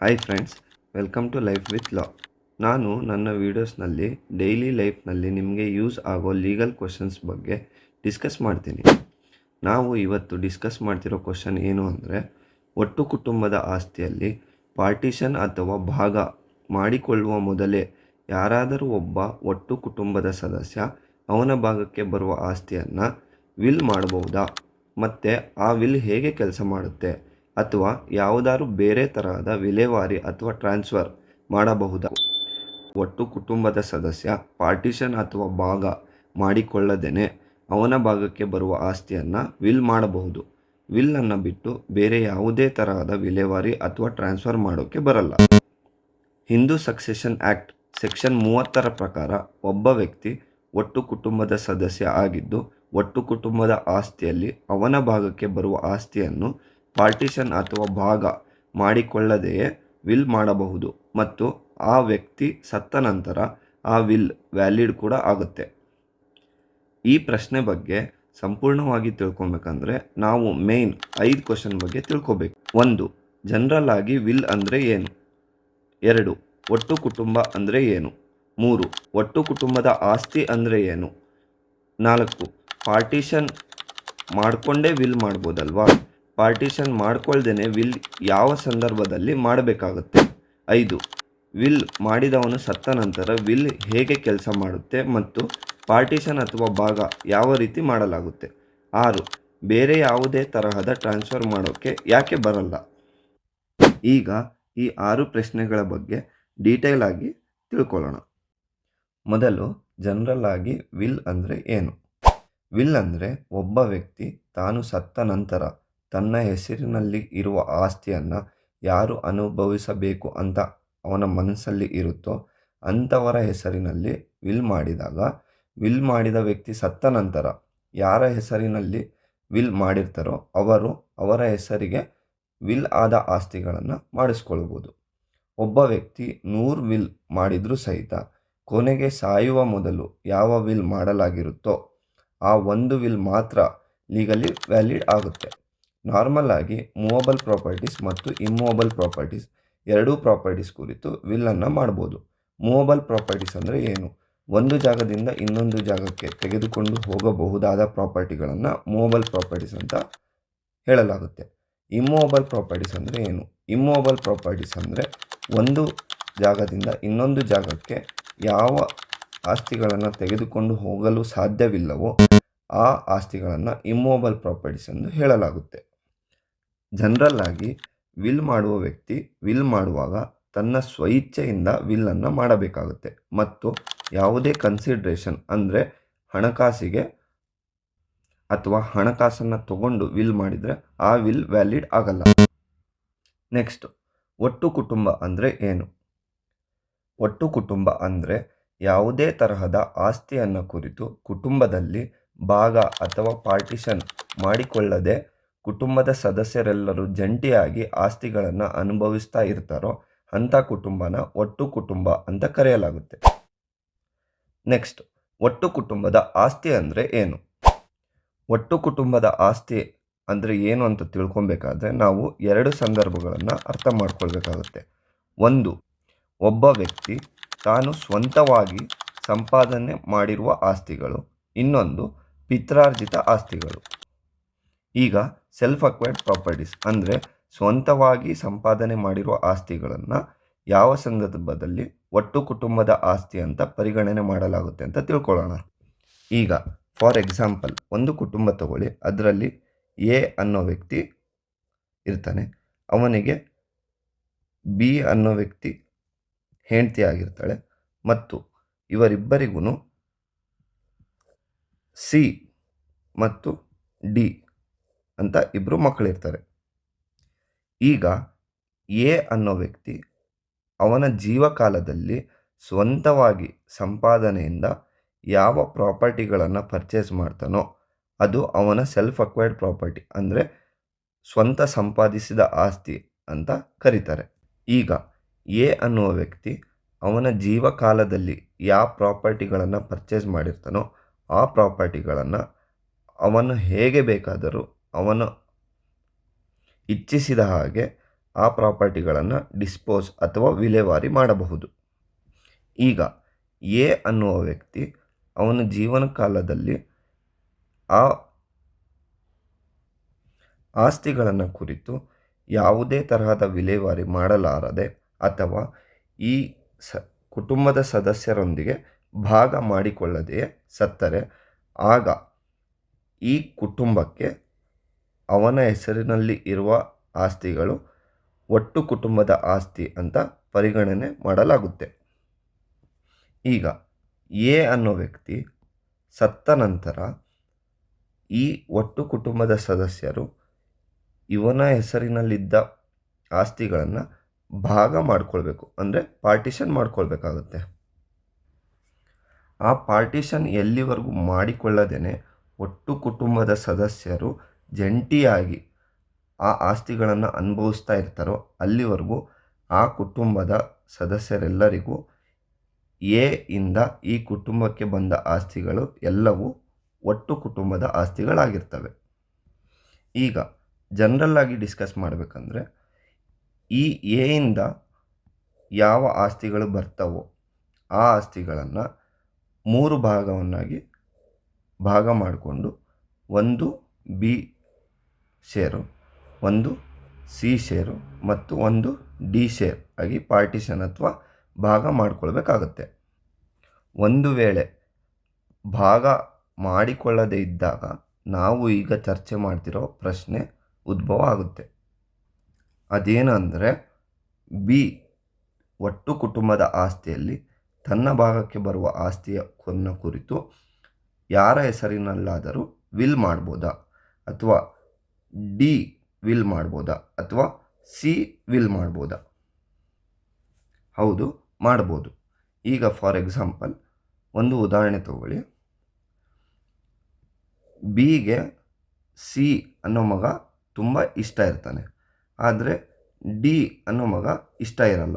Hi friends welcome to life with law ನಾನು ನನ್ನ ವೀಡಿಯೋಸ್ನಲ್ಲಿ daily ಲೈಫ್ನಲ್ಲಿ ನಿಮಗೆ ಯೂಸ್ ಆಗೋ ಲೀಗಲ್ ಕ್ವಶನ್ಸ್ ಬಗ್ಗೆ ಡಿಸ್ಕಸ್ ಮಾಡ್ತೀನಿ. ನಾವು ಇವತ್ತು ಡಿಸ್ಕಸ್ ಮಾಡ್ತಿರೋ ಕ್ವಶನ್ ಏನು ಅಂದರೆ, ಒಟ್ಟು ಕುಟುಂಬದ ಆಸ್ತಿಯಲ್ಲಿ ಪಾರ್ಟಿಷನ್ ಅಥವಾ ಭಾಗ ಮಾಡಿಕೊಳ್ಳುವ ಮೊದಲೇ ಯಾರಾದರೂ ಒಬ್ಬ ಒಟ್ಟು ಕುಟುಂಬದ ಸದಸ್ಯ ಅವನ ಭಾಗಕ್ಕೆ ಬರುವ ಆಸ್ತಿಯನ್ನು ವಿಲ್ ಮಾಡಬಹುದಾ? ಮತ್ತು ಆ ವಿಲ್ ಹೇಗೆ ಕೆಲಸ ಮಾಡುತ್ತೆ? ಅಥವಾ ಯಾವುದಾದ್ರು ಬೇರೆ ತರಹದ ವಿಲೇವಾರಿ ಅಥವಾ ಟ್ರಾನ್ಸ್ಫರ್ ಮಾಡಬಹುದಾ? ಒಟ್ಟು ಕುಟುಂಬದ ಸದಸ್ಯ, ಪಾರ್ಟಿಷನ್ ಅಥವಾ ಭಾಗ ಮಾಡಿಕೊಳ್ಳದೇನೆ ಅವನ ಭಾಗಕ್ಕೆ ಬರುವ ಆಸ್ತಿಯನ್ನು ವಿಲ್ ಮಾಡಬಹುದು. ವಿಲ್ಲನ್ನು ಬಿಟ್ಟು ಬೇರೆ ಯಾವುದೇ ತರಹದ ವಿಲೇವಾರಿ ಅಥವಾ ಟ್ರಾನ್ಸ್ಫರ್ ಮಾಡೋಕ್ಕೆ ಬರಲ್ಲ. ಹಿಂದೂ ಸಕ್ಸೆಷನ್ ಆ್ಯಕ್ಟ್ ಸೆಕ್ಷನ್ ಮೂವತ್ತರ ಪ್ರಕಾರ ಒಬ್ಬ ವ್ಯಕ್ತಿ ಒಟ್ಟು ಕುಟುಂಬದ ಸದಸ್ಯ ಆಗಿದ್ದು, ಒಟ್ಟು ಕುಟುಂಬದ ಆಸ್ತಿಯಲ್ಲಿ ಅವನ ಭಾಗಕ್ಕೆ ಬರುವ ಆಸ್ತಿಯನ್ನು ಪಾರ್ಟಿಷನ್ ಅಥವಾ ಭಾಗ ಮಾಡಿಕೊಳ್ಳದೆಯೇ ವಿಲ್ ಮಾಡಬಹುದು ಮತ್ತು ಆ ವ್ಯಕ್ತಿ ಸತ್ತ ನಂತರ ಆ ವಿಲ್ ವ್ಯಾಲಿಡ್ ಕೂಡ ಆಗುತ್ತೆ. ಈ ಪ್ರಶ್ನೆ ಬಗ್ಗೆ ಸಂಪೂರ್ಣವಾಗಿ ತಿಳ್ಕೊಬೇಕಂದ್ರೆ ನಾವು ಮೇನ್ ಐದು ಕ್ವಶನ್ ಬಗ್ಗೆ ತಿಳ್ಕೊಬೇಕು. ಒಂದು, ಜನರಲ್ ಆಗಿ ವಿಲ್ ಅಂದರೆ ಏನು? ಎರಡು, ಒಟ್ಟು ಕುಟುಂಬ ಅಂದರೆ ಏನು? ಮೂರು, ಒಟ್ಟು ಕುಟುಂಬದ ಆಸ್ತಿ ಅಂದರೆ ಏನು? ನಾಲ್ಕು, ಪಾರ್ಟಿಷನ್ ಮಾಡಿಕೊಂಡೇ ವಿಲ್ ಮಾಡ್ಬೋದಲ್ವಾ? ಪಾರ್ಟಿಷನ್ ಮಾಡ್ಕೊಳ್ದೇನೆ ವಿಲ್ ಯಾವ ಸಂದರ್ಭದಲ್ಲಿ ಮಾಡಬೇಕಾಗುತ್ತೆ? ಐದು, ವಿಲ್ ಮಾಡಿದವನು ಸತ್ತ ನಂತರ ವಿಲ್ ಹೇಗೆ ಕೆಲಸ ಮಾಡುತ್ತೆ ಮತ್ತು ಪಾರ್ಟಿಷನ್ ಅಥವಾ ಭಾಗ ಯಾವ ರೀತಿ ಮಾಡಲಾಗುತ್ತೆ? ಆರು, ಬೇರೆ ಯಾವುದೇ ತರಹದ ಟ್ರಾನ್ಸ್ಫರ್ ಮಾಡೋಕ್ಕೆ ಯಾಕೆ ಬರಲ್ಲ? ಈಗ ಈ ಆರು ಪ್ರಶ್ನೆಗಳ ಬಗ್ಗೆ ಡೀಟೇಲ್ ಆಗಿ ತಿಳ್ಕೊಳ್ಳೋಣ. ಮೊದಲು ಜನರಲ್ ಆಗಿ ವಿಲ್ ಅಂದರೆ ಏನು? ವಿಲ್ ಅಂದರೆ ಒಬ್ಬ ವ್ಯಕ್ತಿ ತಾನು ಸತ್ತ ನಂತರ ತನ್ನ ಹೆಸರಿನಲ್ಲಿ ಇರುವ ಆಸ್ತಿಯನ್ನು ಯಾರು ಅನುಭವಿಸಬೇಕು ಅಂತ ಅವನ ಮನಸ್ಸಲ್ಲಿ ಇರುತ್ತೋ ಅಂಥವರ ಹೆಸರಿನಲ್ಲಿ ವಿಲ್ ಮಾಡಿದಾಗ, ವಿಲ್ ಮಾಡಿದ ವ್ಯಕ್ತಿ ಸತ್ತ ನಂತರ ಯಾರ ಹೆಸರಿನಲ್ಲಿ ವಿಲ್ ಮಾಡಿರ್ತಾರೋ ಅವರು ಅವರ ಹೆಸರಿಗೆ ವಿಲ್ ಆದ ಆಸ್ತಿಗಳನ್ನು ಮಾಡಿಸ್ಕೊಳ್ಬೋದು. ಒಬ್ಬ ವ್ಯಕ್ತಿ ನೂರು ವಿಲ್ ಮಾಡಿದರೂ ಸಹಿತ ಕೊನೆಗೆ ಸಾಯುವ ಮೊದಲು ಯಾವ ವಿಲ್ ಮಾಡಲಾಗಿರುತ್ತೋ ಆ ಒಂದು ವಿಲ್ ಮಾತ್ರ ಲೀಗಲಿ ವ್ಯಾಲಿಡ್ ಆಗುತ್ತೆ. ನಾರ್ಮಲ್ ಆಗಿ ಮೂವಬಲ್ ಪ್ರಾಪರ್ಟೀಸ್ ಮತ್ತು ಇಮ್ಮೂವಬಲ್ ಪ್ರಾಪರ್ಟೀಸ್ ಎರಡೂ ಪ್ರಾಪರ್ಟೀಸ್ ಕುರಿತು ವಿಲ್ಲನ್ನು ಮಾಡ್ಬೋದು. ಮೂವಬಲ್ ಪ್ರಾಪರ್ಟೀಸ್ ಅಂದರೆ ಏನು? ಒಂದು ಜಾಗದಿಂದ ಇನ್ನೊಂದು ಜಾಗಕ್ಕೆ ತೆಗೆದುಕೊಂಡು ಹೋಗಬಹುದಾದ ಪ್ರಾಪರ್ಟಿಗಳನ್ನು ಮೂವಬಲ್ ಪ್ರಾಪರ್ಟೀಸ್ ಅಂತ ಹೇಳಲಾಗುತ್ತೆ. ಇಮ್ಮೂವಬಲ್ ಪ್ರಾಪರ್ಟೀಸ್ ಅಂದರೆ ಏನು? ಇಮ್ಮೂವಬಲ್ ಪ್ರಾಪರ್ಟೀಸ್ ಅಂದರೆ ಒಂದು ಜಾಗದಿಂದ ಇನ್ನೊಂದು ಜಾಗಕ್ಕೆ ಯಾವ ಆಸ್ತಿಗಳನ್ನು ತೆಗೆದುಕೊಂಡು ಹೋಗಲು ಸಾಧ್ಯವಿಲ್ಲವೋ ಆ ಆಸ್ತಿಗಳನ್ನು ಇಮ್ಮೂವಬಲ್ ಪ್ರಾಪರ್ಟೀಸ್ ಎಂದು ಹೇಳಲಾಗುತ್ತೆ. ಜನರಲ್ ಆಗಿ ವಿಲ್ ಮಾಡುವ ವ್ಯಕ್ತಿ ವಿಲ್ ಮಾಡುವಾಗ ತನ್ನ ಸ್ವಇಚ್ಛೆಯಿಂದ ವಿಲ್ಲನ್ನು ಮಾಡಬೇಕಾಗುತ್ತೆ. ಮತ್ತು ಯಾವುದೇ ಕನ್ಸಿಡ್ರೇಷನ್ ಅಂದರೆ ಹಣಕಾಸಿಗೆ ಅಥವಾ ಹಣಕಾಸನ್ನು ತಗೊಂಡು ವಿಲ್ ಮಾಡಿದರೆ ಆ ವಿಲ್ ವ್ಯಾಲಿಡ್ ಆಗಲ್ಲ. ನೆಕ್ಸ್ಟ್, ಒಟ್ಟು ಕುಟುಂಬ ಅಂದರೆ ಏನು? ಒಟ್ಟು ಕುಟುಂಬ ಅಂದರೆ ಯಾವುದೇ ತರಹದ ಆಸ್ತಿಯನ್ನು ಕುರಿತು ಕುಟುಂಬದಲ್ಲಿ ಭಾಗ ಅಥವಾ ಪಾರ್ಟಿಷನ್ ಮಾಡಿಕೊಳ್ಳದೆ ಕುಟುಂಬದ ಸದಸ್ಯರೆಲ್ಲರೂ ಜಂಟಿಯಾಗಿ ಆಸ್ತಿಗಳನ್ನು ಅನುಭವಿಸ್ತಾ ಇರ್ತಾರೋ ಅಂಥ ಕುಟುಂಬನ ಒಟ್ಟು ಕುಟುಂಬ ಅಂತ ಕರೆಯಲಾಗುತ್ತೆ. ನೆಕ್ಸ್ಟ್, ಒಟ್ಟು ಕುಟುಂಬದ ಆಸ್ತಿ ಅಂದರೆ ಏನು? ಒಟ್ಟು ಕುಟುಂಬದ ಆಸ್ತಿ ಅಂದರೆ ಏನು ಅಂತ ತಿಳ್ಕೊಬೇಕಾದ್ರೆ ನಾವು ಎರಡು ಸಂದರ್ಭಗಳನ್ನು ಅರ್ಥ ಮಾಡ್ಕೊಳ್ಬೇಕಾಗುತ್ತೆ. ಒಂದು, ಒಬ್ಬ ವ್ಯಕ್ತಿ ತಾನು ಸ್ವಂತವಾಗಿ ಸಂಪಾದನೆ ಮಾಡಿರುವ ಆಸ್ತಿಗಳು, ಇನ್ನೊಂದು ಪಿತ್ರಾರ್ಜಿತ ಆಸ್ತಿಗಳು. ಈಗ ಸೆಲ್ಫ್ ಅಕ್ವೈರ್ಡ್ ಪ್ರಾಪರ್ಟೀಸ್ ಅಂದರೆ ಸ್ವಂತವಾಗಿ ಸಂಪಾದನೆ ಮಾಡಿರುವ ಆಸ್ತಿಗಳನ್ನು ಯಾವ ಸಂದರ್ಭದಲ್ಲಿ ಒಟ್ಟು ಕುಟುಂಬದ ಆಸ್ತಿ ಅಂತ ಪರಿಗಣನೆ ಮಾಡಲಾಗುತ್ತೆ ಅಂತ ತಿಳ್ಕೊಳ್ಳೋಣ. ಈಗ ಫಾರ್ ಎಕ್ಸಾಂಪಲ್ ಒಂದು ಕುಟುಂಬ ತಗೊಳ್ಳಿ, ಅದರಲ್ಲಿ ಎ ಅನ್ನೋ ವ್ಯಕ್ತಿ ಇರ್ತಾನೆ. ಅವನಿಗೆ ಬಿ ಅನ್ನೋ ವ್ಯಕ್ತಿ ಹೆಂಡತಿ ಆಗಿರ್ತಾಳೆ. ಮತ್ತು ಇವರಿಬ್ಬರಿಗೂ ಸಿ ಮತ್ತು ಡಿ ಅಂತ ಇಬ್ಬರು ಮಕ್ಕಳಿರ್ತಾರೆ ಈಗ ಎ ಅನ್ನೋ ವ್ಯಕ್ತಿ ಅವನ ಜೀವಕಾಲದಲ್ಲಿ ಸ್ವಂತವಾಗಿ ಸಂಪಾದನೆಯಿಂದ ಯಾವ ಪ್ರಾಪರ್ಟಿಗಳನ್ನು ಪರ್ಚೇಸ್ ಮಾಡ್ತಾನೋ ಅದು ಅವನ ಸೆಲ್ಫ್ ಅಕ್ವೈರ್ಡ್ ಪ್ರಾಪರ್ಟಿ ಅಂದರೆ ಸ್ವಂತ ಸಂಪಾದಿಸಿದ ಆಸ್ತಿ ಅಂತ ಕರೀತಾರೆ. ಈಗ ಎ ಅನ್ನುವ ವ್ಯಕ್ತಿ ಅವನ ಜೀವಕಾಲದಲ್ಲಿ ಯಾವ ಪ್ರಾಪರ್ಟಿಗಳನ್ನು ಪರ್ಚೇಸ್ ಮಾಡಿರ್ತಾನೋ ಆ ಪ್ರಾಪರ್ಟಿಗಳನ್ನು ಅವನು ಹೇಗೆ ಬೇಕಾದರೂ ಅವನು ಇಚ್ಛಿಸಿದ ಹಾಗೆ ಆ ಪ್ರಾಪರ್ಟಿಗಳನ್ನು ಡಿಸ್ಪೋಸ್ ಅಥವಾ ವಿಲೇವಾರಿ ಮಾಡಬಹುದು. ಈಗ ಎ ಅನ್ನುವ ವ್ಯಕ್ತಿ ಅವನ ಜೀವನ ಕಾಲದಲ್ಲಿ ಆ ಆಸ್ತಿಗಳನ್ನು ಕುರಿತು ಯಾವುದೇ ತರಹದ ವಿಲೇವಾರಿ ಮಾಡಲಾರದೆ ಅಥವಾ ಈ ಸ ಕುಟುಂಬದ ಸದಸ್ಯರೊಂದಿಗೆ ಭಾಗ ಮಾಡಿಕೊಳ್ಳದೆಯೇ ಸತ್ತರೆ, ಆಗ ಈ ಕುಟುಂಬಕ್ಕೆ ಅವನ ಹೆಸರಿನಲ್ಲಿ ಇರುವ ಆಸ್ತಿಗಳು ಒಟ್ಟು ಕುಟುಂಬದ ಆಸ್ತಿ ಅಂತ ಪರಿಗಣನೆ ಮಾಡಲಾಗುತ್ತೆ. ಈಗ ಎ ಅನ್ನೋ ವ್ಯಕ್ತಿ ಸತ್ತ ನಂತರ ಈ ಒಟ್ಟು ಕುಟುಂಬದ ಸದಸ್ಯರು ಇವನ ಹೆಸರಿನಲ್ಲಿದ್ದ ಆಸ್ತಿಗಳನ್ನು ಭಾಗ ಮಾಡ್ಕೊಳ್ಬೇಕು, ಅಂದರೆ ಪಾರ್ಟಿಷನ್ ಮಾಡ್ಕೊಳ್ಬೇಕಾಗುತ್ತೆ. ಆ ಪಾರ್ಟಿಷನ್ ಎಲ್ಲಿವರೆಗೂ ಮಾಡಿಕೊಳ್ಳದೇನೆ ಒಟ್ಟು ಕುಟುಂಬದ ಸದಸ್ಯರು ಜಂಟಿಯಾಗಿ ಆ ಆಸ್ತಿಗಳನ್ನು ಅನುಭವಿಸ್ತಾ ಇರ್ತಾರೋ ಅಲ್ಲಿವರೆಗೂ ಆ ಕುಟುಂಬದ ಸದಸ್ಯರೆಲ್ಲರಿಗೂ ಎ ಇಂದ ಈ ಕುಟುಂಬಕ್ಕೆ ಬಂದ ಆಸ್ತಿಗಳು ಎಲ್ಲವೂ ಒಟ್ಟು ಕುಟುಂಬದ ಆಸ್ತಿಗಳಾಗಿರ್ತವೆ. ಈಗ ಜನರಲ್ ಆಗಿ ಡಿಸ್ಕಸ್ ಮಾಡಬೇಕಂದ್ರೆ ಈ ಎ ಇಂದ ಯಾವ ಆಸ್ತಿಗಳು ಬರ್ತವೋ ಆ ಆಸ್ತಿಗಳನ್ನು ಮೂರು ಭಾಗವನ್ನಾಗಿ ಭಾಗ ಮಾಡಿಕೊಂಡು ಒಂದು ಬಿ ಶೇರು. ಒಂದು ಸಿ ಶೇರು ಮತ್ತು ಒಂದು ಡಿ ಶೇರ್ ಆಗಿ ಪಾರ್ಟಿಷನ್ ಅಥವಾ ಭಾಗ ಮಾಡಿಕೊಳ್ಬೇಕಾಗತ್ತೆ. ಒಂದು ವೇಳೆ ಭಾಗ ಮಾಡಿಕೊಳ್ಳದೇ ಇದ್ದಾಗ ನಾವು ಈಗ ಚರ್ಚೆ ಮಾಡ್ತಿರೋ ಪ್ರಶ್ನೆ ಉದ್ಭವ ಆಗುತ್ತೆ. ಅದೇನಂದರೆ ಬಿ ಒಟ್ಟು ಕುಟುಂಬದ ಆಸ್ತಿಯಲ್ಲಿ ತನ್ನ ಭಾಗಕ್ಕೆ ಬರುವ ಆಸ್ತಿಯ ಕೊನ್ನ ಕುರಿತು ಯಾರ ಹೆಸರಿನಲ್ಲಾದರೂ ವಿಲ್ ಮಾಡ್ಬೋದಾ ಅಥವಾ ಡಿ ವಿಲ್ ಮಾಡ್ಬೋದಾ ಅಥವಾ ಸಿ ವಿಲ್ ಮಾಡ್ಬೋದಾ? ಹೌದು, ಮಾಡ್ಬೋದು. ಈಗ ಫಾರ್ ಎಕ್ಸಾಂಪಲ್ ಒಂದು ಉದಾಹರಣೆ ತಗೊಳ್ಳಿ. ಬಿಗೆ ಸಿ ಅನ್ನೋ ಮಗ ತುಂಬ ಇಷ್ಟ ಇರ್ತಾನೆ. ಆದರೆ ಡಿ ಅನ್ನೋ ಮಗ ಇಷ್ಟ ಇರಲ್ಲ.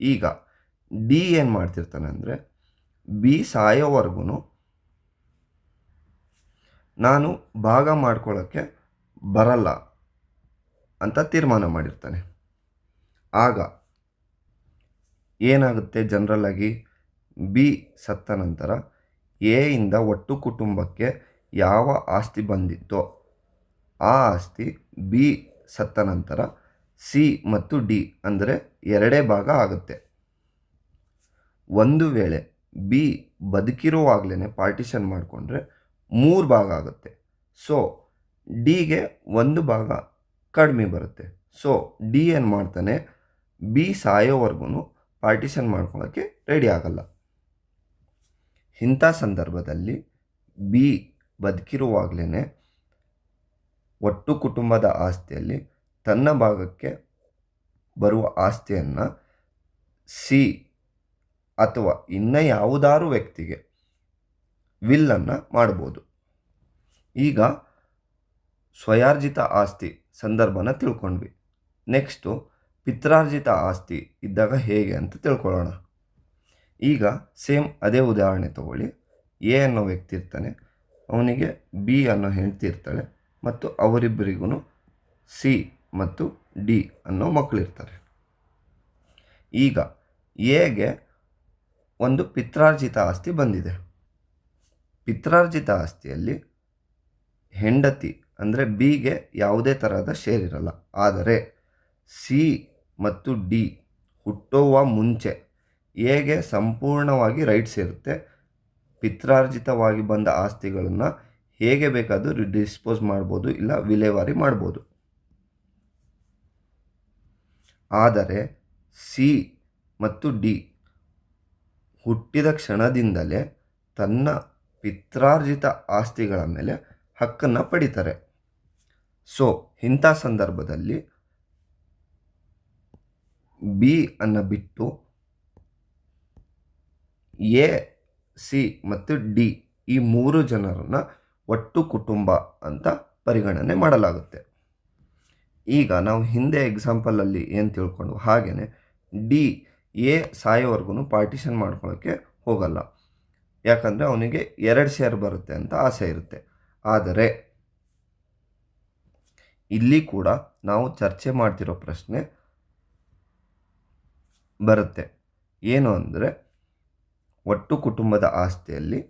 ಈಗ ಡಿ ಏನು ಮಾಡ್ತಿರ್ತಾನೆ ಅಂದರೆ ಬಿ ಸಾಯೋವರೆಗೂ ನಾನು ಭಾಗ ಮಾಡ್ಕೊಳ್ಳೋಕ್ಕೆ ಬರಲ್ಲ ಅಂತ ತೀರ್ಮಾನ ಮಾಡಿರ್ತಾನೆ. ಆಗ ಏನಾಗುತ್ತೆ? ಜನರಲ್ಲಾಗಿ ಬಿ ಸತ್ತ ನಂತರ ಎ ಇಂದ ಒಟ್ಟು ಕುಟುಂಬಕ್ಕೆ ಯಾವ ಆಸ್ತಿ ಬಂದಿತ್ತೋ ಆ ಆಸ್ತಿ ಬಿ ಸತ್ತ ನಂತರ ಸಿ ಮತ್ತು ಡಿ ಅಂದರೆ ಎರಡೇ ಭಾಗ ಆಗುತ್ತೆ. ಒಂದು ವೇಳೆ ಬಿ ಬದುಕಿರುವಾಗಲೇ ಪಾರ್ಟಿಷನ್ ಮಾಡಿಕೊಂಡ್ರೆ ಮೂರು ಭಾಗ ಆಗುತ್ತೆ. ಸೊ ಡಿಗೆ ಒಂದು ಭಾಗ ಕಡಿಮೆ ಬರುತ್ತೆ. ಸೊ ಡಿ ಏನು ಮಾಡ್ತಾನೆ? ಬಿ ಸಾಯೋವರೆಗೂ ಪಾರ್ಟಿಷನ್ ಮಾಡ್ಕೊಳ್ಳೋಕ್ಕೆ ರೆಡಿ ಆಗಲ್ಲ. ಇಂಥ ಸಂದರ್ಭದಲ್ಲಿ ಬಿ ಬದುಕಿರುವಾಗಲೇ ಒಟ್ಟು ಕುಟುಂಬದ ಆಸ್ತಿಯಲ್ಲಿ ತನ್ನ ಭಾಗಕ್ಕೆ ಬರುವ ಆಸ್ತಿಯನ್ನು ಸಿ ಅಥವಾ ಇನ್ನ ಯಾವುದಾದ್ರೂ ವ್ಯಕ್ತಿಗೆ ವಿಲ್ಲನ್ನು ಮಾಡ್ಬೋದು. ಈಗ ಸ್ವಯಾರ್ಜಿತ ಆಸ್ತಿ ಸಂದರ್ಭನ ತಿಳ್ಕೊಂಡ್ವಿ. ನೆಕ್ಸ್ಟು ಪಿತ್ರಾರ್ಜಿತ ಆಸ್ತಿ ಇದ್ದಾಗ ಹೇಗೆ ಅಂತ ತಿಳ್ಕೊಳ್ಳೋಣ. ಈಗ ಸೇಮ್ ಅದೇ ಉದಾಹರಣೆ ತಗೊಳ್ಳಿ. ಎ ಅನ್ನೋ ವ್ಯಕ್ತಿ ಇರ್ತಾನೆ, ಅವನಿಗೆ ಬಿ ಅನ್ನೋ ಹೆಂಡತಿ ಇರ್ತಾಳೆ ಮತ್ತು ಅವರಿಬ್ಬರಿಗೂ ಸಿ ಮತ್ತು ಡಿ ಅನ್ನೋ ಮಕ್ಕಳಿರ್ತಾರೆ ಈಗ ಎಗೆ ಒಂದು ಪಿತ್ರಾರ್ಜಿತ ಆಸ್ತಿ ಬಂದಿದೆ. ಪಿತ್ರಾರ್ಜಿತ ಆಸ್ತಿಯಲ್ಲಿ ಹೆಂಡತಿ ಅಂದರೆ ಬಿಗೆ ಯಾವುದೇ ತರಹದ ಶೇರ್ ಇರಲ್ಲ. ಆದರೆ ಸಿ ಮತ್ತು ಡಿ ಹುಟ್ಟುವ ಮುಂಚೆ ಎಗೆ ಸಂಪೂರ್ಣವಾಗಿ ರೈಟ್ಸ್ ಇರುತ್ತೆ. ಪಿತ್ರಾರ್ಜಿತವಾಗಿ ಬಂದ ಆಸ್ತಿಗಳನ್ನು ಹೇಗೆ ಬೇಕಾದರೂ ಡಿಸ್ಪೋಸ್ ಮಾಡ್ಬೋದು, ಇಲ್ಲ ವಿಲೇವಾರಿ ಮಾಡ್ಬೋದು. ಆದರೆ ಸಿ ಮತ್ತು ಡಿ ಹುಟ್ಟಿದ ಕ್ಷಣದಿಂದಲೇ ತನ್ನ ಪಿತ್ರಾರ್ಜಿತ ಆಸ್ತಿಗಳ ಮೇಲೆ ಹಕ್ಕನ್ನು ಪಡಿತಾರೆ. ಸೊ ಇಂಥ ಸಂದರ್ಭದಲ್ಲಿ ಬಿ ಅನ್ನು ಬಿಟ್ಟು ಎ ಸಿ ಮತ್ತು ಡಿ ಈ ಮೂರು ಜನರನ್ನು ಒಟ್ಟು ಕುಟುಂಬ ಅಂತ ಪರಿಗಣನೆ ಮಾಡಲಾಗುತ್ತೆ. ಈಗ ನಾವು ಹಿಂದೆ ಎಕ್ಸಾಂಪಲಲ್ಲಿ ಏನು ತಿಳ್ಕೊಂಡು ಹಾಗೆಯೇ ಡಿ ಎ ಸಾಯೋವರೆಗೂ ಪಾರ್ಟಿಷನ್ ಮಾಡ್ಕೊಳ್ಳೋಕ್ಕೆ ಹೋಗಲ್ಲ. ಯಾಕಂದರೆ ಅವನಿಗೆ ಎರಡು ಶೇರ್ ಬರುತ್ತೆ ಅಂತ ಆಸೆ ಇರುತ್ತೆ. ಆದರೆ ಇಲ್ಲಿ ಕೂಡ ನಾವು ಚರ್ಚೆ ಮಾಡ್ತಿರೋ ಪ್ರಶ್ನೆ ಬರುತ್ತೆ. ಏನು ಅಂದರೆ, ಒಟ್ಟು ಕುಟುಂಬದ ಆಸ್ತಿಯಲ್ಲಿ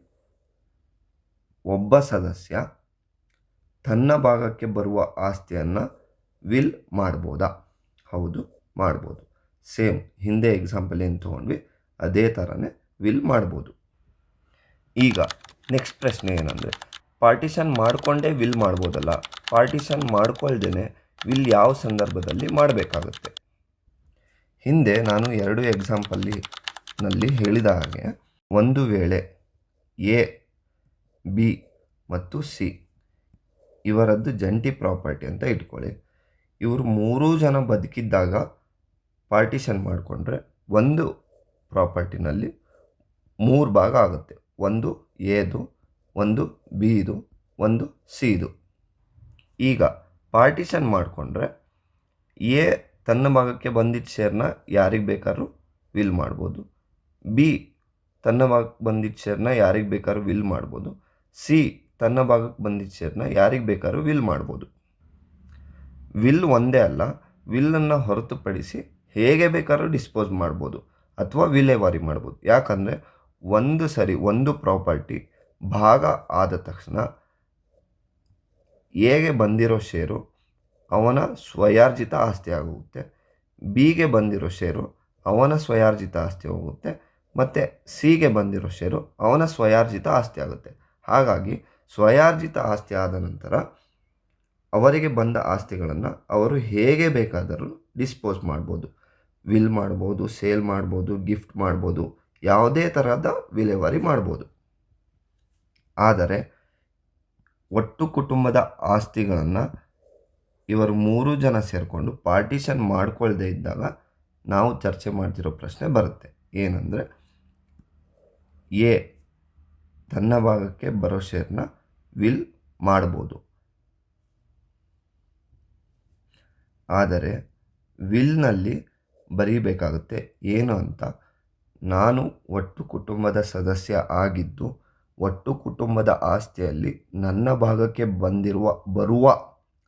ಒಬ್ಬ ಸದಸ್ಯ ತನ್ನ ಭಾಗಕ್ಕೆ ಬರುವ ಆಸ್ತಿಯನ್ನು ವಿಲ್ ಮಾಡ್ಬೋದಾ? ಹೌದು, ಮಾಡ್ಬೋದು. ಸೇಮ್, ಹಿಂದೆ ಎಕ್ಸಾಂಪಲ್ ಏನು ತೊಗೊಂಡ್ವಿ, ಅದೇ ಥರನೇ ವಿಲ್ ಮಾಡ್ಬೋದು. ಈಗ ನೆಕ್ಸ್ಟ್ ಪ್ರಶ್ನೆ ಏನಂದರೆ ಪಾರ್ಟಿಷನ್ ಮಾಡಿಕೊಂಡೇ ವಿಲ್ ಮಾಡ್ಬೋದಲ್ಲ. ಪಾರ್ಟಿಷನ್ ಮಾಡ್ಕೊಳ್ದೇ ವಿಲ್ ಯಾವ ಸಂದರ್ಭದಲ್ಲಿ ಮಾಡಬೇಕಾಗುತ್ತೆ. ಹಿಂದೆ ನಾನು ಎರಡು ಎಕ್ಸಾಂಪಲ್ಲಿ ನಲ್ಲಿ ಹೇಳಿದ ಹಾಗೆ ಒಂದು ವೇಳೆ ಎ, ಬಿ ಮತ್ತು ಸಿ ಇವರದ್ದು ಜಂಟಿ ಪ್ರಾಪರ್ಟಿ ಅಂತ ಇಟ್ಕೊಳ್ಳಿ. ಇವರು ಮೂರೂ ಜನ ಬದುಕಿದ್ದಾಗ ಪಾರ್ಟಿಷನ್ ಮಾಡಿಕೊಂಡ್ರೆ ಒಂದು ಪ್ರಾಪರ್ಟಿನಲ್ಲಿ ಮೂರು ಭಾಗ ಆಗುತ್ತೆ. ಒಂದು, ಎದು ಒಂದು ಬಿದು, ಒಂದು ಸಿದು. ಈಗ ಪಾರ್ಟಿಷನ್ ಮಾಡಿಕೊಂಡ್ರೆ ಎ ತನ್ನ ಭಾಗಕ್ಕೆ ಬಂದಿದ್ದ ಶೇರ್ನ ಯಾರಿಗೆ ಬೇಕಾದ್ರೂ ವಿಲ್ ಮಾಡ್ಬೋದು. ಬಿ ತನ್ನ ಭಾಗಕ್ಕೆ ಬಂದಿದ್ದ ಶೇರ್ನ ಯಾರಿಗೆ ಬೇಕಾದ್ರೂ ವಿಲ್ ಮಾಡ್ಬೋದು. ಸಿ ತನ್ನ ಭಾಗಕ್ಕೆ ಬಂದಿದ್ದ ಶೇರ್ನ ಯಾರಿಗೆ ಬೇಕಾದ್ರೂ ವಿಲ್ ಮಾಡ್ಬೋದು. ವಿಲ್ ಒಂದೇ ಅಲ್ಲ, ವಿಲ್ಲನ್ನು ಹೊರತುಪಡಿಸಿ ಹೇಗೆ ಬೇಕಾದ್ರೂ ಡಿಸ್ಪೋಸ್ ಮಾಡ್ಬೋದು ಅಥವಾ ವಿಲೇವಾರಿ ಮಾಡ್ಬೋದು. ಯಾಕಂದರೆ ಒಂದು ಸರಿ ಒಂದು ಪ್ರಾಪರ್ಟಿ ಭಾಗ ಆದ ತಕ್ಷಣ ಎಗೆ ಬಂದಿರೋ ಷೇರು ಅವನ ಸ್ವಯಾರ್ಜಿತ ಆಸ್ತಿ ಆಗುತ್ತೆ ಬಿಗೆ ಬಂದಿರೋ ಷೇರು ಅವನ ಸ್ವಯಾರ್ಜಿತ ಆಸ್ತಿ ಹೋಗುತ್ತೆ. ಮತ್ತು ಸಿಗೆ ಬಂದಿರೋ ಷೇರು ಅವನ ಸ್ವಯಾರ್ಜಿತ ಆಸ್ತಿ ಆಗುತ್ತೆ. ಹಾಗಾಗಿ ಸ್ವಯಾರ್ಜಿತ ಆಸ್ತಿ ಆದ ನಂತರ ಅವರಿಗೆ ಬಂದ ಆಸ್ತಿಗಳನ್ನು ಅವರು ಹೇಗೆ ಬೇಕಾದರೂ ಡಿಸ್ಪೋಸ್ ಮಾಡ್ಬೋದು. ವಿಲ್ ಮಾಡ್ಬೋದು, ಸೇಲ್ ಮಾಡ್ಬೋದು, ಗಿಫ್ಟ್ ಮಾಡ್ಬೋದು, ಯಾವುದೇ ತರಹದ ವಿಲೇವಾರಿ ಮಾಡ್ಬೋದು. ಆದರೆ ಒಟ್ಟು ಕುಟುಂಬದ ಆಸ್ತಿಗಳನ್ನು ಇವರು ಮೂರು ಜನ ಸೇರಿಕೊಂಡು ಪಾರ್ಟಿಷನ್ ಮಾಡ್ಕೊಳ್ಳದೇ ಇದ್ದಾಗ ನಾವು ಚರ್ಚೆ ಮಾಡ್ತಿರೋ ಪ್ರಶ್ನೆ ಬರುತ್ತೆ. ಏನಂದರೆ, ಎ, ತನ್ನ ಭಾಗಕ್ಕೆ ಬರೋ ಶೇರ್ನ ವಿಲ್ ಮಾಡ್ಬೋದು. ಆದರೆ ವಿಲ್ನಲ್ಲಿ ಬರೀಬೇಕಾಗುತ್ತೆ ಏನು ಅಂತ? ನಾನು ಒಟ್ಟು ಕುಟುಂಬದ ಸದಸ್ಯ ಆಗಿದ್ದು ಒಟ್ಟು ಕುಟುಂಬದ ಆಸ್ತಿಯಲ್ಲಿ ನನ್ನ ಭಾಗಕ್ಕೆ ಬಂದಿರುವ, ಬರುವ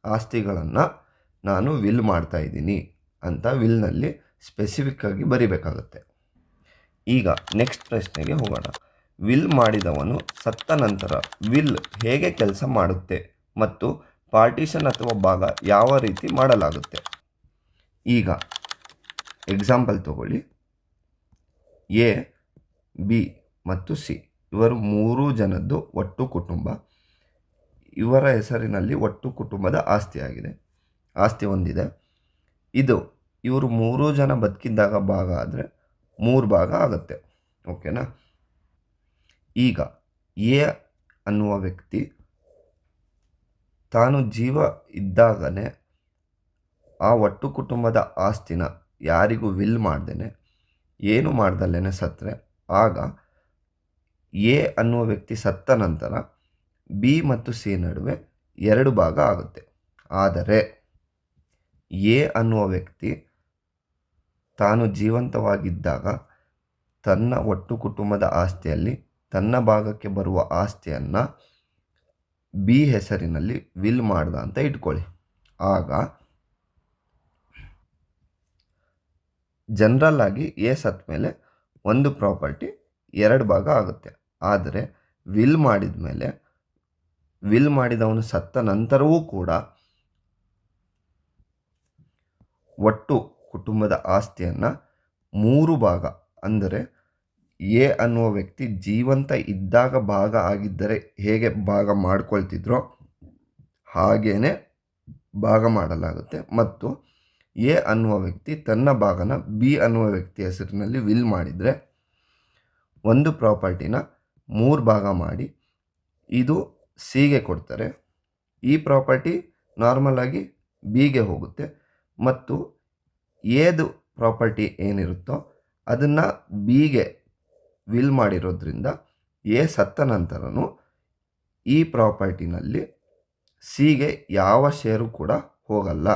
ಆಸ್ತಿಗಳನ್ನು ನಾನು ವಿಲ್ ಮಾಡ್ತಾ ಇದ್ದೀನಿ ಅಂತ ವಿಲ್ನಲ್ಲಿ ಸ್ಪೆಸಿಫಿಕ್ ಆಗಿ ಬರಿಬೇಕಾಗುತ್ತೆ. ಈಗ ನೆಕ್ಸ್ಟ್ ಪ್ರಶ್ನೆಗೆ ಹೋಗೋಣ. ವಿಲ್ ಮಾಡಿದವನು ಸತ್ತ ನಂತರ ವಿಲ್ ಹೇಗೆ ಕೆಲಸ ಮಾಡುತ್ತೆ ಮತ್ತು ಪಾರ್ಟಿಷನ್ ಅಥವಾ ಭಾಗ ಯಾವ ರೀತಿ ಮಾಡಲಾಗುತ್ತೆ? ಈಗ ಎಕ್ಸಾಂಪಲ್ ತಗೊಳ್ಳಿ. ಎ ಬಿ ಮತ್ತು ಸಿ ಇವರು ಮೂರೂ ಜನದ್ದು ಒಟ್ಟು ಕುಟುಂಬ. ಇವರ ಹೆಸರಿನಲ್ಲಿ ಒಟ್ಟು ಕುಟುಂಬದ ಆಸ್ತಿಯಾಗಿದೆ ಆಸ್ತಿ ಹೊಂದಿದೆ ಇದು ಇವರು ಮೂರೂ ಜನ ಬದುಕಿದ್ದಾಗ ಭಾಗ ಆದರೆ ಮೂರು ಭಾಗ ಆಗುತ್ತೆ. ಓಕೆನಾ ಈಗ ಎ ಅನ್ನುವ ವ್ಯಕ್ತಿ ತಾನು ಜೀವ ಇದ್ದಾಗನೇ ಆ ಒಟ್ಟು ಕುಟುಂಬದ ಆಸ್ತಿನ ಯಾರಿಗೂ ವಿಲ್ ಮಾಡ್ದೇನೆ, ಏನು ಮಾಡ್ದಲ್ಲೇ ಸತ್ತರೆ ಆಗ ಎ ಅನ್ನುವ ವ್ಯಕ್ತಿ ಸತ್ತ ನಂತರ ಬಿ ಮತ್ತು ಸಿ ನಡುವೆ ಎರಡು ಭಾಗ ಆಗುತ್ತೆ. ಆದರೆ ಎ ಅನ್ನುವ ವ್ಯಕ್ತಿ ತಾನು ಜೀವಂತವಾಗಿದ್ದಾಗ ತನ್ನ ಒಟ್ಟು ಕುಟುಂಬದ ಆಸ್ತಿಯಲ್ಲಿ ತನ್ನ ಭಾಗಕ್ಕೆ ಬರುವ ಆಸ್ತಿಯನ್ನು ಬಿ ಹೆಸರಿನಲ್ಲಿ ವಿಲ್ ಮಾಡ್ದ ಅಂತ ಇಟ್ಕೊಳ್ಳಿ. ಆಗ ಜನರಲ್ ಆಗಿ ಎ ಸತ್ತ ಮೇಲೆ ಒಂದು ಪ್ರಾಪರ್ಟಿ ಎರಡು ಭಾಗ ಆಗುತ್ತೆ. ಆದರೆ ವಿಲ್ ಮಾಡಿದ ಮೇಲೆ, ವಿಲ್ ಮಾಡಿದವನು ಸತ್ತ ನಂತರವೂ ಕೂಡ ಒಟ್ಟು ಕುಟುಂಬದ ಆಸ್ತಿಯನ್ನು ಮೂರು ಭಾಗ, ಅಂದರೆ ಎ ಅನ್ನುವ ವ್ಯಕ್ತಿ ಜೀವಂತ ಇದ್ದಾಗ ಭಾಗ ಆಗಿದ್ದರೆ ಹೇಗೆ ಭಾಗ ಮಾಡ್ಕೊಳ್ತಿದ್ರೋ ಹಾಗೇ ಭಾಗ ಮಾಡಲಾಗುತ್ತೆ. ಮತ್ತು ಎ ಅನ್ನುವ ವ್ಯಕ್ತಿ ತನ್ನ ಭಾಗನ ಬಿ ಅನ್ನುವ ವ್ಯಕ್ತಿ ಹೆಸರಿನಲ್ಲಿ ವಿಲ್ ಮಾಡಿದರೆ ಒಂದು ಪ್ರಾಪರ್ಟಿನ ಮೂರು ಭಾಗ ಮಾಡಿ ಇದು ಸಿಗೆ ಕೊಡ್ತಾರೆ. ಈ ಪ್ರಾಪರ್ಟಿ ನಾರ್ಮಲಾಗಿ ಬಿಗೆ ಹೋಗುತ್ತೆ. ಮತ್ತು ಏದು ಪ್ರಾಪರ್ಟಿ ಏನಿರುತ್ತೋ ಅದನ್ನು ಬಿಗೆ ವಿಲ್ ಮಾಡಿರೋದ್ರಿಂದ ಎ ಸತ್ತ ನಂತರನೂ ಈ ಪ್ರಾಪರ್ಟಿನಲ್ಲಿ ಸಿಗೆ ಯಾವ ಶೇರು ಕೂಡ ಹೋಗಲ್ಲ.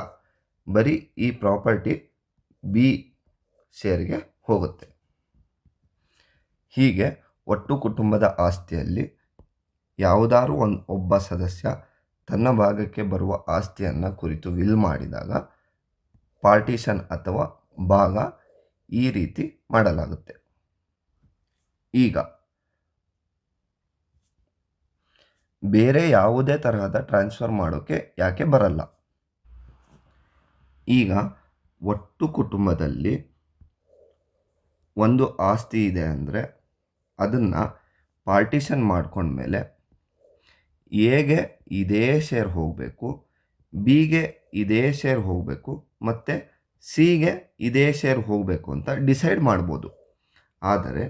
ಬರೀ ಈ ಪ್ರಾಪರ್ಟಿ ಬಿ ಶೇರ್ಗೆ ಹೋಗುತ್ತೆ. ಹೀಗೆ ಒಟ್ಟು ಕುಟುಂಬದ ಆಸ್ತಿಯಲ್ಲಿ ಯಾವುದಾದ್ರೂ ಒಂದು ಒಬ್ಬ ಸದಸ್ಯ ತನ್ನ ಭಾಗಕ್ಕೆ ಬರುವ ಆಸ್ತಿಯನ್ನು ಕುರಿತು ವಿಲ್ ಮಾಡಿದಾಗ ಪಾರ್ಟಿಷನ್ ಅಥವಾ ಭಾಗ ಈ ರೀತಿ ಮಾಡಲಾಗುತ್ತೆ. ಈಗ ಬೇರೆ ಯಾವುದೇ ತರಹದ ಟ್ರಾನ್ಸ್ಫರ್ ಮಾಡೋಕ್ಕೆ ಯಾಕೆ ಬರಲ್ಲ? ಈಗ ಒಟ್ಟು ಕುಟುಂಬದಲ್ಲಿ ಒಂದು ಆಸ್ತಿ ಇದೆ ಅಂದರೆ ಅದನ್ನು ಪಾರ್ಟಿಷನ್ ಮಾಡ್ಕೊಂಡ್ಮೇಲೆ ಎಗೆ ಇದೇ ಶೇರ್ ಹೋಗಬೇಕು ಬಿಗೆ ಇದೇ ಶೇರ್ ಹೋಗಬೇಕು, ಮತ್ತು ಸಿಗೆ ಇದೇ ಶೇರ್ ಹೋಗಬೇಕು ಅಂತ ಡಿಸೈಡ್ ಮಾಡ್ಬೋದು. ಆದರೆ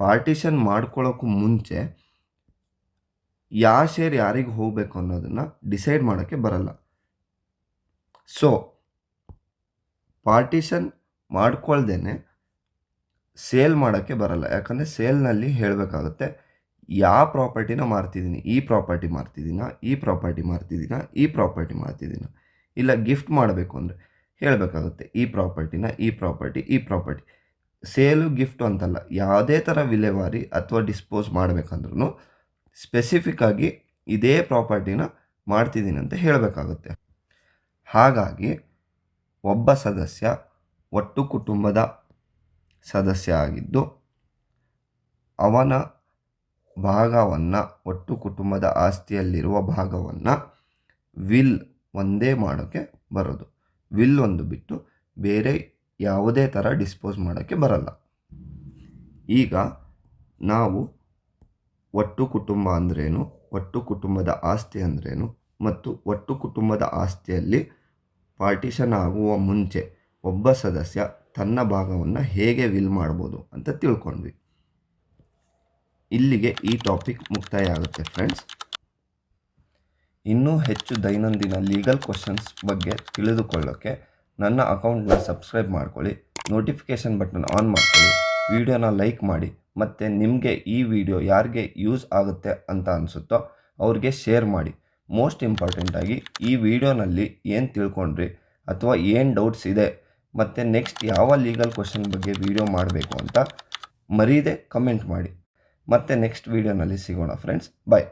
ಪಾರ್ಟಿಷನ್ ಮಾಡ್ಕೊಳ್ಳೋಕ್ಕೂ ಮುಂಚೆ ಯಾವ ಶೇರ್ ಯಾರಿಗೆ ಹೋಗಬೇಕು ಅನ್ನೋದನ್ನು ಡಿಸೈಡ್ ಮಾಡೋಕ್ಕೆ ಬರಲ್ಲ. ಸೊ ಪಾರ್ಟಿಷನ್ ಮಾಡ್ಕೊಳ್ದೇನೆ ಸೇಲ್ ಮಾಡೋಕ್ಕೆ ಬರಲ್ಲ. ಯಾಕಂದರೆ ಸೇಲ್ನಲ್ಲಿ ಹೇಳಬೇಕಾಗುತ್ತೆ ಯಾವ ಪ್ರಾಪರ್ಟಿನ ಮಾರ್ತಿದ್ದೀನಿ, ಈ ಪ್ರಾಪರ್ಟಿ ಮಾರ್ತಿದ್ದೀನ, ಈ ಪ್ರಾಪರ್ಟಿ ಮಾರ್ತಿದ್ದೀನ, ಈ ಪ್ರಾಪರ್ಟಿ ಮಾರ್ತಿದ್ದೀನ. ಇಲ್ಲ, ಗಿಫ್ಟ್ ಮಾಡಬೇಕು ಅಂದರೆ ಹೇಳಬೇಕಾಗುತ್ತೆ, ಈ ಪ್ರಾಪರ್ಟಿನ, ಈ ಪ್ರಾಪರ್ಟಿ ಈ ಪ್ರಾಪರ್ಟಿ. ಸೇಲು, ಗಿಫ್ಟು ಅಂತಲ್ಲ, ಯಾವುದೇ ಥರ ವಿಲೇವಾರಿ ಅಥವಾ ಡಿಸ್ಪೋಸ್ ಮಾಡಬೇಕಂದ್ರೂ ಸ್ಪೆಸಿಫಿಕ್ ಆಗಿ ಇದೇ ಪ್ರಾಪರ್ಟಿನ ಮಾಡ್ತಿದ್ದೀನಿ ಅಂತ ಹೇಳಬೇಕಾಗುತ್ತೆ. ಹಾಗಾಗಿ, ಒಬ್ಬ ಸದಸ್ಯ, ಒಟ್ಟು ಕುಟುಂಬದ ಸದಸ್ಯ ಆಗಿದ್ದು ಅವನ ಭಾಗವನ್ನು ಒಟ್ಟು ಕುಟುಂಬದ ಆಸ್ತಿಯಲ್ಲಿರುವ ಭಾಗವನ್ನು ವಿಲ್ ಒಂದೇ ಮಾಡೋಕ್ಕೆ ಬರೋದು. ವಿಲ್ ಒಂದು ಬಿಟ್ಟು ಬೇರೆ ಯಾವುದೇ ಥರ ಡಿಸ್ಪೋಸ್ ಮಾಡೋಕ್ಕೆ ಬರಲ್ಲ. ಈಗ ನಾವು ಒಟ್ಟು ಕುಟುಂಬ ಅಂದ್ರೇನು, ಒಟ್ಟು ಕುಟುಂಬದ ಆಸ್ತಿ ಅಂದ್ರೇನು ಮತ್ತು ಒಟ್ಟು ಕುಟುಂಬದ ಆಸ್ತಿಯಲ್ಲಿ ಪಾರ್ಟಿಷನ್ ಆಗುವ ಮುಂಚೆ ಒಬ್ಬ ಸದಸ್ಯ ತನ್ನ ಭಾಗವನ್ನು ಹೇಗೆ ವಿಲ್ ಮಾಡ್ಬೋದು ಅಂತ ತಿಳ್ಕೊಂಡ್ವಿ. ಇಲ್ಲಿಗೆ ಈ ಟಾಪಿಕ್ ಮುಕ್ತಾಯ ಆಗುತ್ತೆ ಫ್ರೆಂಡ್ಸ್ ಇನ್ನೂ ಹೆಚ್ಚು ದೈನಂದಿನ ಲೀಗಲ್ ಕ್ವಶನ್ಸ್ ಬಗ್ಗೆ ತಿಳಿದುಕೊಳ್ಳೋಕ್ಕೆ ನನ್ನ ಅಕೌಂಟ್ನ ಸಬ್ಸ್ಕ್ರೈಬ್ ಮಾಡ್ಕೊಳ್ಳಿ ನೋಟಿಫಿಕೇಷನ್ ಬಟನ್ ಆನ್ ಮಾಡ್ಕೊಳ್ಳಿ ವಿಡಿಯೋನ ಲೈಕ್ ಮಾಡಿ, ಮತ್ತು ನಿಮಗೆ ಈ ವಿಡಿಯೋ ಯಾರಿಗೆ ಯೂಸ್ ಆಗುತ್ತೆ ಅಂತ ಅನಿಸುತ್ತೋ ಅವ್ರಿಗೆ ಶೇರ್ ಮಾಡಿ. ಮೋಸ್ಟ್ ಇಂಪಾರ್ಟೆಂಟಾಗಿ ಈ ವಿಡಿಯೋನಲ್ಲಿ ಏನು ತಿಳ್ಕೊಂಡ್ರಿ, ಅಥವಾ ಏನು ಡೌಟ್ಸ್ ಇದೆ ಮತ್ತು ನೆಕ್ಸ್ಟ್ ಯಾವ ಲೀಗಲ್ ಕ್ವಶನ್ ಬಗ್ಗೆ ವಿಡಿಯೋ ಮಾಡಬೇಕು ಅಂತ ಮರೀದೆ ಕಮೆಂಟ್ ಮಾಡಿ. ಮತ್ತೆ ನೆಕ್ಸ್ಟ್ ವೀಡಿಯೋನಲ್ಲಿ ಸಿಗೋಣ ಫ್ರೆಂಡ್ಸ್ ಬಾಯ್